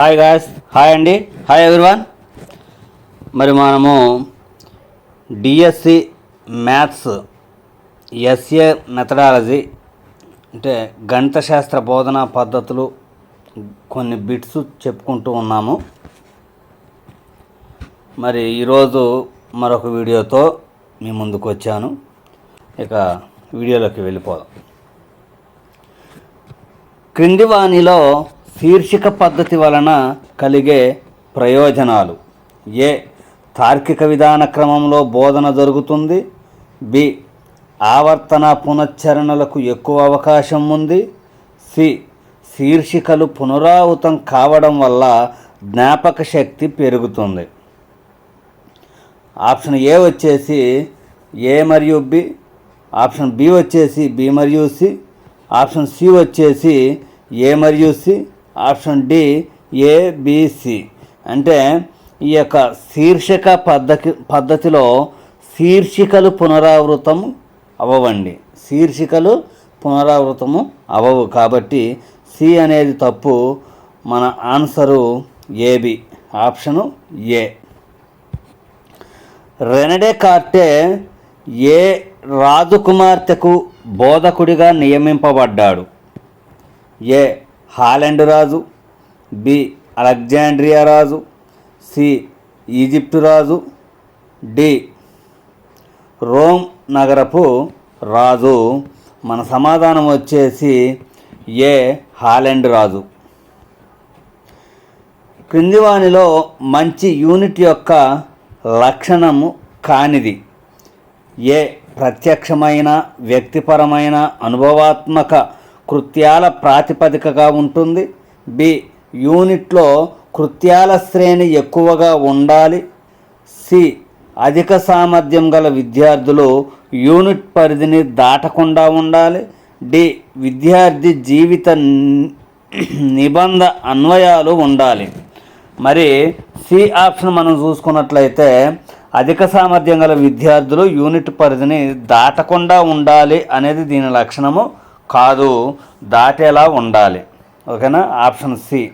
Hi guys hi అండి hi everyone మరి మనము డిఎస్సి మ్యాథ్స్ ఎస్ఏ మెథడాలజీ అంటే గణిత శాస్త్ర బోధనా పద్ధతులు కొన్ని బిట్స్ చెప్పుకుంటూ ఉన్నాము. మరి ఈరోజు మరొక వీడియోతో మీ ముందుకు వచ్చాను. ఇక వీడియోలోకి వెళ్ళిపోదాం. క్రింది వాణిలో శీర్షిక పద్ధతి వలన కలిగే ప్రయోజనాలు. ఏ. తార్కిక విధాన క్రమంలో బోధన జరుగుతుంది. బి. ఆవర్తన పునశ్చరణలకు ఎక్కువ అవకాశం ఉంది. సి. శీర్షికలు పునరావృతం కావడం వల్ల జ్ఞాపక శక్తి పెరుగుతుంది. ఆప్షన్ ఏ వచ్చేసి ఏ మరియు బి. ఆప్షన్ బి వచ్చేసి బి మరియు సి. ఆప్షన్ సి వచ్చేసి ఏ మరియు సి. ఆప్షన్ డి ఏబిసి అంటే ఈ యొక్క శీర్షిక పద్ధతి పద్ధతిలో శీర్షికలు పునరావృతం అవ్వండి శీర్షికలు పునరావృతము అవ్వవు. కాబట్టి సి అనేది తప్పు. మన answer AB option A. Rene Descartes ఏ రాజకుమార్తెకు బోధకుడిగా నియమింపబడ్డాడు? ఏ హాలెండ్ రాజు బి అలెగ్జాండ్రియా రాజు సి ఈజిప్టు రాజు డి రోమ్ నగరపు రాజు. మన సమాధానం వచ్చేసి ఏ హాలెండ్ రాజు. క్రిందివానిలో మంచి యూనిట్ యొక్క లక్షణము కానిది. ఏ ప్రత్యక్షమైన వ్యక్తిపరమైన అనుభవాత్మక కృత్యాల ప్రాతిపదికగా ఉంటుంది. బి యూనిట్లో కృత్యాల శ్రేణి ఎక్కువగా ఉండాలి. సి అధిక సామర్థ్యం గల విద్యార్థులు యూనిట్ పరిధిని దాటకుండా ఉండాలి. డి విద్యార్థి జీవిత ని- నిబంధ అన్వయాలు ఉండాలి. మరి సి ఆప్షన్ మనం చూసుకున్నట్లయితే అధిక సామర్థ్యం గల విద్యార్థులు యూనిట్ పరిధిని దాటకుండా ఉండాలి అనేది దీని లక్షణము. కాదు దాటేలా ఉండాలి. ఓకేనా? Option C.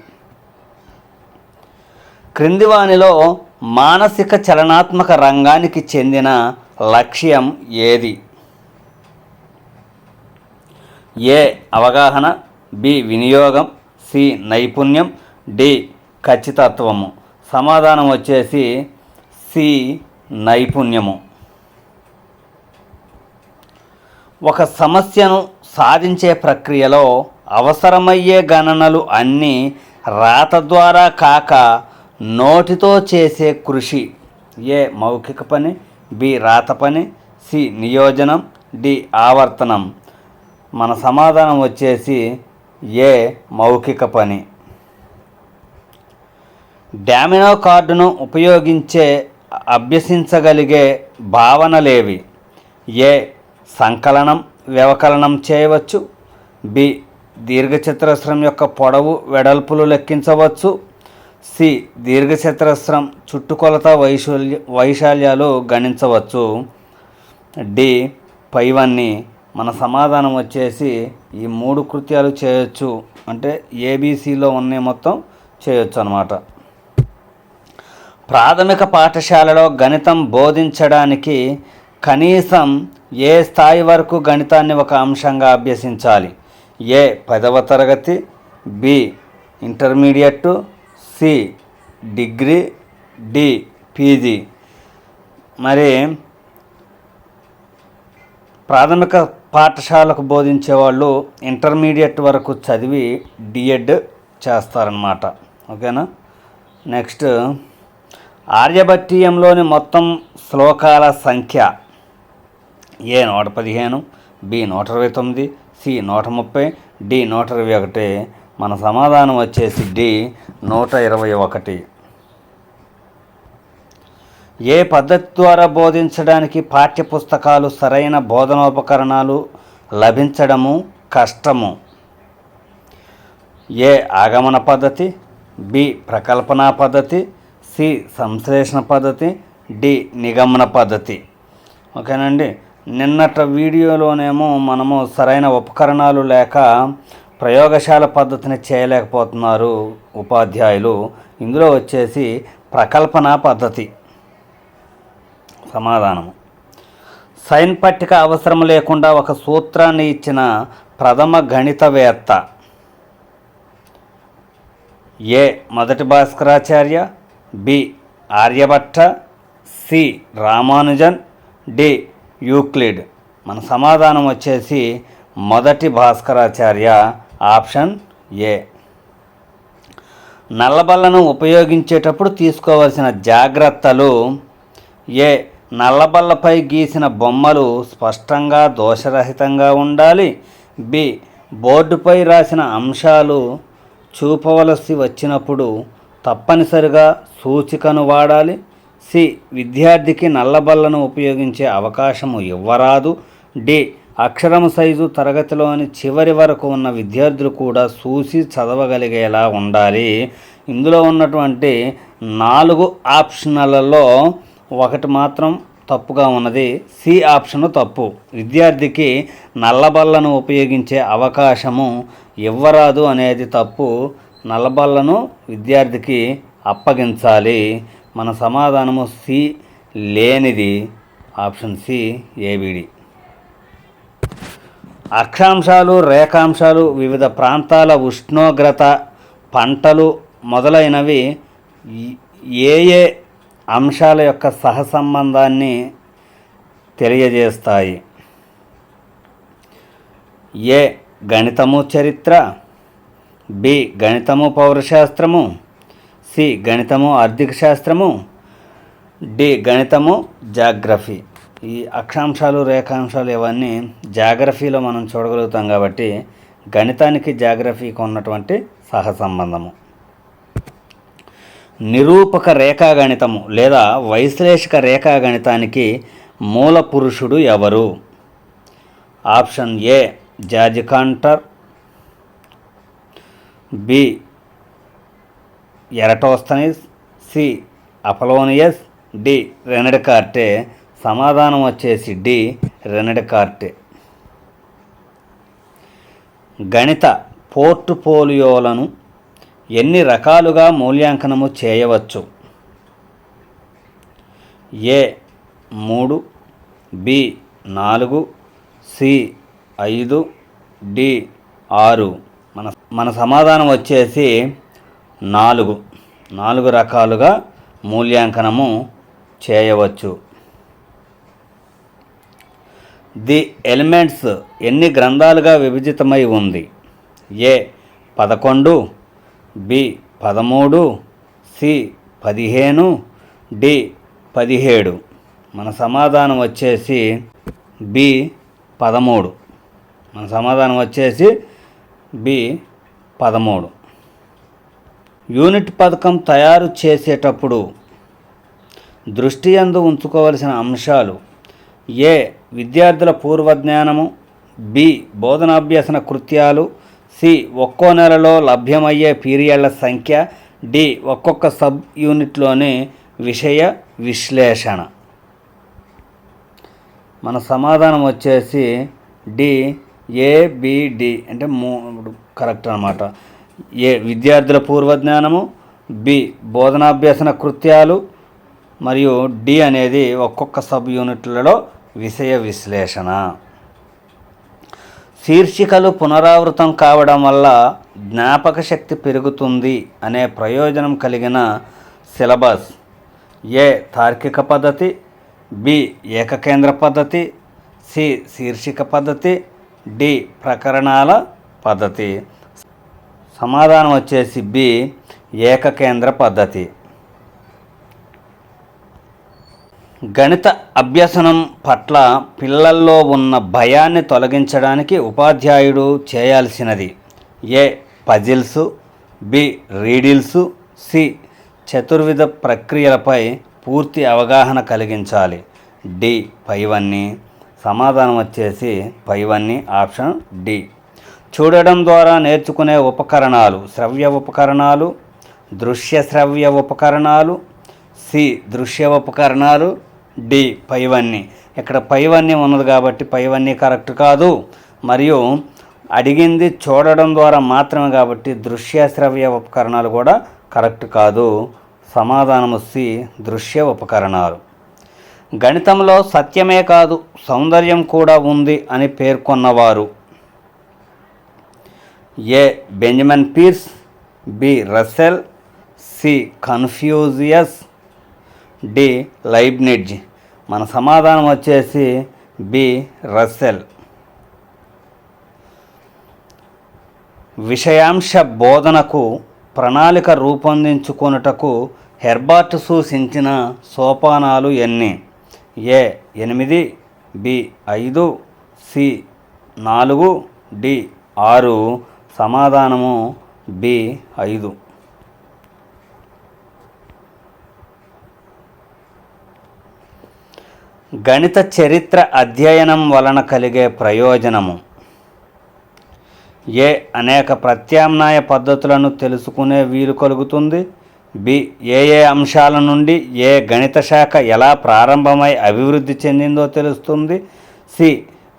క్రింది వానిలో మానసిక చలనాత్మక రంగానికి చెందిన లక్ష్యం ఏది? ఏ అవగాహన బి వినియోగం సి నైపుణ్యం డి ఖచ్చితత్వము. సమాధానం వచ్చేసి సి నైపుణ్యము. ఒక సమస్యను సాధించే ప్రక్రియలో అవసరమయ్యే గణనలు అన్నీ రాత ద్వారా కాక నోటితో చేసే కృషి. ఏ మౌఖిక పని బి రాత పని సి నియోజనం డి ఆవర్తనం. మన సమాధానం వచ్చేసి ఏ మౌఖిక పని. డామినో కార్డును ఉపయోగించే అభ్యసించగలిగే భావనలేవి. ఏ సంకలనం వ్యవకలనం చేయవచ్చు. బి. దీర్ఘచతురస్రం యొక్క పొడవు వెడల్పులు లెక్కించవచ్చు. సి. దీర్ఘచతురస్రం చుట్టుకొలత వైశాల్య వైశాల్యాలు గణించవచ్చు. డి. పైవన్నీ మన సమాధానం వచ్చేసి ఈ మూడు కృత్యాలు చేయొచ్చు. అంటే ఏబీసీలో ఉన్నాయి మొత్తం చేయొచ్చు అనమాట ప్రాథమిక పాఠశాలలో గణితం బోధించడానికి కనీసం ఏ స్థాయి వరకు గణితాన్ని ఒక అంశంగా అభ్యసించాలి? ఏ పదవ తరగతి B intermediate C degree D PG. మరి ప్రాథమిక పాఠశాలకు బోధించే వాళ్ళు ఇంటర్మీడియట్ వరకు చదివి డిఎడ్ చేస్తారనమాట ఓకేనా? నెక్స్ట్ ఆర్యభట్టీయంలోని మొత్తం శ్లోకాల సంఖ్య ఏ నూట పదిహేను బి నూట ఇరవై తొమ్మిది సి నూట ముప్పై డి నూట ఇరవై ఒకటి. మన సమాధానం వచ్చేసి డి నూట ఇరవై ఒకటి. ఏ పద్ధతి ద్వారా బోధించడానికి పాఠ్యపుస్తకాలు సరైన బోధనోపకరణాలు లభించడము కష్టము? ఏ ఆగమన పద్ధతి బి ప్రకల్పన పద్ధతి సి సంశ్లేషణ పద్ధతి డి నిగమన పద్ధతి. ఓకేనండి? నిన్నట వీడియోలోనేమో మనము సరైన ఉపకరణాలు లేక ప్రయోగశాల పద్ధతిని చేయలేకపోతున్నారు ఉపాధ్యాయులు. ఇందులో వచ్చేసి ప్రకల్పన పద్ధతి. సమాధానము. సైన్ పట్టిక అవసరం లేకుండా ఒక సూత్రాన్ని ఇచ్చిన ప్రథమ గణితవేత్త ఏ మొదటి Bhaskaracharya B Aryabhata C Ramanujan D Euclid. మన సమాధానం వచ్చేసి మొదటి భాస్కరాచార్య ఆప్షన్ ఏ. నల్లబల్లను ఉపయోగించేటప్పుడు తీసుకోవాల్సిన జాగ్రత్తలు ఏ. నల్లబల్లపై గీసిన బొమ్మలు స్పష్టంగా దోషరహితంగా ఉండాలి. బి. బోర్డుపై రాసిన అంశాలు చూపవలసి వచ్చినప్పుడు తప్పనిసరిగా సూచికను వాడాలి. సి విద్యార్థికి నల్లబల్లను ఉపయోగించే అవకాశము ఇవ్వరాదు. డి అక్షరం సైజు తరగతిలోని చివరి వరకు ఉన్న విద్యార్థులు కూడా చూసి చదవగలిగేలా ఉండాలి. ఇందులో ఉన్నటువంటి నాలుగు ఆప్షన్లలో ఒకటి మాత్రం తప్పుగా ఉన్నది. సి ఆప్షన్ తప్పు. విద్యార్థికి నల్లబల్లను ఉపయోగించే అవకాశము ఇవ్వరాదు అనేది తప్పు. నల్లబల్లను విద్యార్థికి అప్పగించాలి. మన సమాధానము సి లేనిది option C A B D. అక్షాంశాలు రేఖాంశాలు వివిధ ప్రాంతాల ఉష్ణోగ్రత పంటలు మొదలైనవి ఏ ఏ అంశాల యొక్క సహసంబంధాన్ని తెలియజేస్తాయి? ఏ. గణితము చరిత్ర బి. గణితము పౌరశాస్త్రము సి గణితము ఆర్థిక శాస్త్రము డి గణితము జాగ్రఫీ. ఈ అక్షాంశాలు రేఖాంశాలు ఇవన్నీ జాగ్రఫీలో మనం చూడగలుగుతాం కాబట్టి గణితానికి జాగ్రఫీకి ఉన్నటువంటి సహసంబంధము నిరూపక రేఖాగణితము లేదా వైశ్లేషిక రేఖాగణితానికి మూల పురుషుడు ఎవరు? Option A George Cantor B Eratosthenes C. Apollonius D. Rene Descartes సమాధానం వచ్చేసి డి. రెనడ్ కార్టే గణిత పోర్టుపోలియోలను ఎన్ని రకాలుగా మూల్యాంకనము చేయవచ్చు? ఏ. మూడు బి. నాలుగు సి. ఐదు డి. ఆరు. మన మన సమాధానం వచ్చేసి నాలుగు. నాలుగు రకాలుగా మూల్యాంకనము చేయవచ్చు. ది ఎలిమెంట్స్ ఎన్ని గ్రంథాలుగా విభజితమై ఉంది? ఏ పదకొండు బి పదమూడు సి పదిహేను డి పదిహేడు. మన సమాధానం వచ్చేసి బి పదమూడు. మన సమాధానం వచ్చేసి బి పదమూడు. యూనిట్ పథకం తయారు చేసేటప్పుడు దృష్టి అందు ఉంచుకోవలసిన అంశాలు ఏ. విద్యార్థుల పూర్వజ్ఞానము. బి. బోధనాభ్యసన కృత్యాలు. సి. ఒక్కో నెలలో లభ్యమయ్యే పీరియడ్ల సంఖ్య. డి. ఒక్కొక్క సబ్ యూనిట్లోని విషయ విశ్లేషణ. మన సమాధానం వచ్చేసి డి ఏబిడి అంటే మూడు కరెక్ట్ అనమాట ఏ విద్యార్థుల పూర్వజ్ఞానము బి బోధనాభ్యసన కృత్యాలు మరియు డి అనేది ఒక్కొక్క సబ్ యూనిట్లలో విషయ విశ్లేషణ. శీర్షికలు పునరావృతం కావడం వల్ల జ్ఞాపక శక్తి పెరుగుతుంది అనే ప్రయోజనం కలిగిన సిలబస్. ఏ తార్కిక పద్ధతి బి ఏకకేంద్ర పద్ధతి సి శీర్షిక పద్ధతి డి ప్రకరణాల పద్ధతి. సమాధానం వచ్చేసి బి ఏకకేంద్ర పద్ధతి. గణిత అభ్యసనం పట్ల పిల్లల్లో ఉన్న భయాన్ని తొలగించడానికి ఉపాధ్యాయుడు చేయాల్సినది A puzzles B riddles C చతుర్విధ ప్రక్రియలపై పూర్తి అవగాహన కలిగించాలి. డి పైవన్నీ. సమాధానం వచ్చేసి పైవన్నీ ఆప్షన్ డి. చూడడం ద్వారా నేర్చుకునే ఉపకరణాలు శ్రవ్య ఉపకరణాలు దృశ్య శ్రవ్య ఉపకరణాలు సి దృశ్య ఉపకరణాలు డి పైవన్నీ. ఇక్కడ పైవన్నీ ఉన్నది కాబట్టి పైవన్నీ కరెక్ట్ కాదు. మరియు అడిగింది చూడడం ద్వారా మాత్రమే కాబట్టి దృశ్య శ్రవ్య ఉపకరణాలు కూడా కరెక్ట్ కాదు. సమాధానము సి దృశ్య ఉపకరణాలు. గణితంలో సత్యమే కాదు సౌందర్యం కూడా ఉంది అని పేర్కొన్నవారు. A Benjamin Peirce B Russell C Confucius D Leibniz. మన సమాధానం వచ్చేసి బి రసెల్ విషయాంశ బోధనకు ప్రణాళిక రూపొందించుకొనుటకు హెర్బర్ట్ సూచించిన సోపానాలు ఎన్ని? ఏ ఎనిమిది బి ఐదు సి నాలుగు డి ఆరు సమాధానము బి ఐదు. గణిత చరిత్ర అధ్యయనం వలన కలిగే ప్రయోజనము. ఏ అనేక ప్రత్యామ్నాయ పద్ధతులను తెలుసుకునే వీలు కలుగుతుంది? బి ఏ ఏ అంశాల నుండి ఏ గణిత శాఖ ఎలా ప్రారంభమై అభివృద్ధి చెందిందో తెలుస్తుంది? సి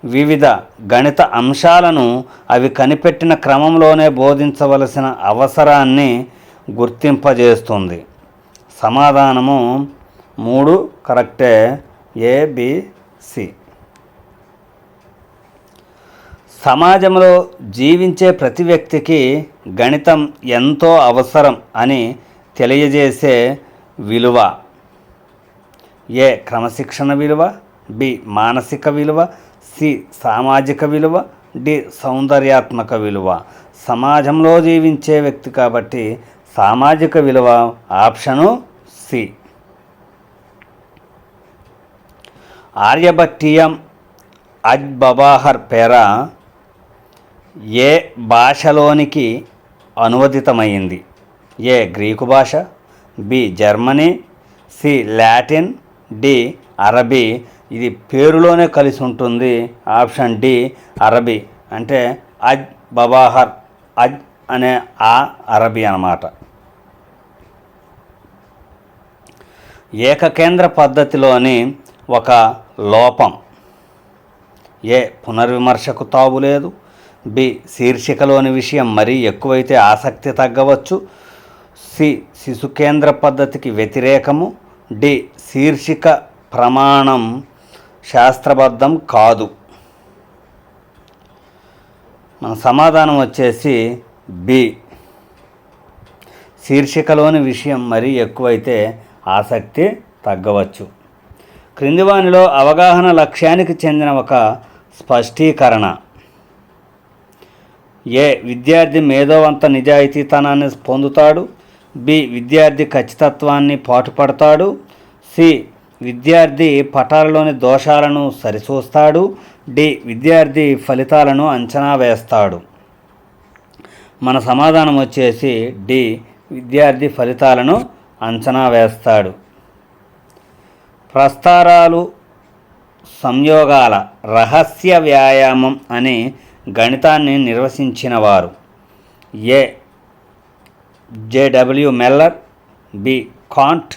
వివిధ గణిత అంశాలను అవి కనిపెట్టిన క్రమంలోనే బోధించవలసిన అవసరాన్ని గుర్తింపజేస్తుంది. సమాధానము మూడు కరెక్టే ఏబిసి సమాజంలో జీవించే ప్రతి వ్యక్తికి గణితం ఎంతో అవసరం అని తెలియజేసే విలువ. ఏ క్రమశిక్షణ విలువ బి మానసిక విలువ సి సామాజిక విలువ డి సౌందర్యాత్మక విలువ. సమాజంలో జీవించే వ్యక్తి కాబట్టి సామాజిక విలువ ఆప్షను సి. ఆర్యభట్టీయం అజ్ బబాహర్ పేర ఏ భాషలోనికి అనువదితమైంది? ఏ గ్రీకు భాష B Germany C Latin D అరబీ. ఇది పేరులోనే కలిసి ఉంటుంది. ఆప్షన్ డి అరబీ. అంటే అజ్ బబాహర్ అజ్ అనే ఆ అరబీ అన్నమాట. ఏకకేంద్ర పద్ధతిలోని ఒక లోపం. ఏ పునర్విమర్శకు తావులేదు బి శీర్షికలోని విషయం మరీ ఎక్కువైతే ఆసక్తి తగ్గవచ్చు. సి శిశు కేంద్ర పద్ధతికి వ్యతిరేకము. డి శీర్షిక ప్రమాణం శాస్త్రబద్ధం కాదు. మన సమాధానం వచ్చేసి బి. శీర్షికలోని విషయం మరీ ఎక్కువైతే ఆసక్తి తగ్గవచ్చు. క్రిందివానిలో అవగాహన లక్ష్యానికి చెందిన ఒక స్పష్టీకరణ. ఏ విద్యార్థి మేధోవంత నిజాయితీతనాన్ని పొందుతాడు? బి విద్యార్థి ఖచ్చితత్వాన్ని పాటుపడతాడు? సి విద్యార్థి పటాలలోని దోషాలను సరిచూస్తాడు. డి. విద్యార్థి ఫలితాలను అంచనా వేస్తాడు. మన సమాధానం వచ్చేసి డి. విద్యార్థి ఫలితాలను అంచనా వేస్తాడు. ప్రస్తారాలు సంయోగాల రహస్య వ్యాయామం అని గణితాన్ని నిర్వచించినవారు A. JW Mellor B. Kant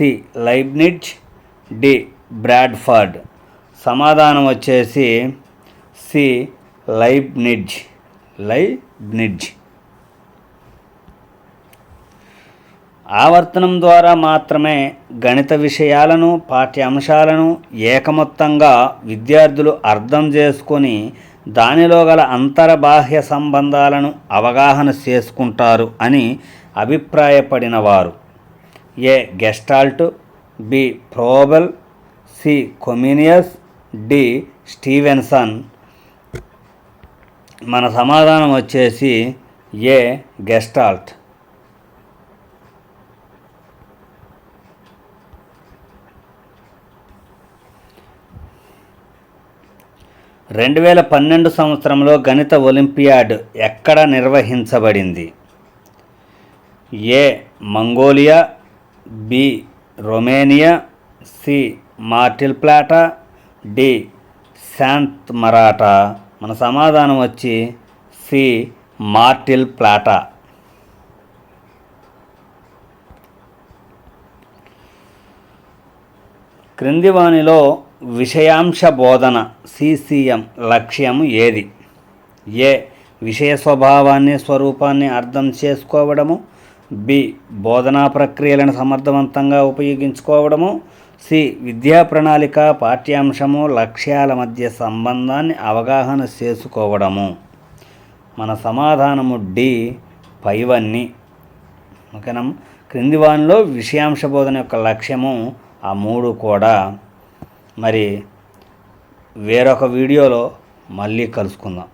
C Leibniz D Bradford. సమాధానం వచ్చేసి సి లైబ్నిడ్జ్ లైబ్నిడ్జ్ ఆవర్తనం ద్వారా మాత్రమే గణిత విషయాలను పాఠ్యాంశాలను ఏకమొత్తంగా విద్యార్థులు అర్థం చేసుకొని దానిలో గల అంతర్బాహ్య సంబంధాలను అవగాహన చేసుకుంటారు అని అభిప్రాయపడినవారు A Gestalt B Froebel C Comenius D Stevenson. మన సమాధానం వచ్చేసి ఏ గెస్టాల్ట్. రెండు వేల పన్నెండు సంవత్సరంలో గణిత ఒలింపియాడ్ ఎక్కడ నిర్వహించబడింది? A Mongolia B. Romania C. Mar del Plata D. Santa Marta. మన సమాధానం వచ్చి సి. మార్టిల్ ప్లాటా. క్రింది వానిలో విషయాంశ బోధన సిసిఎం లక్ష్యం ఏది? ఏ. విషయ స్వభావాన్ని స్వరూపాన్ని అర్థం చేసుకోవడము బి. బోధనా ప్రక్రియలను సమర్థవంతంగా ఉపయోగించుకోవడము. సి. విద్యా ప్రణాళిక పాఠ్యాంశము లక్ష్యాల మధ్య సంబంధాన్ని అవగాహన చేసుకోవడము. మన సమాధానము డి. పైవన్నీ. ఓకేనా? క్రింది వానిలో విషయాంశ బోధన యొక్క లక్ష్యము ఆ మూడు కూడా. మరి వేరొక వీడియోలో మళ్ళీ కలుసుకుందాం.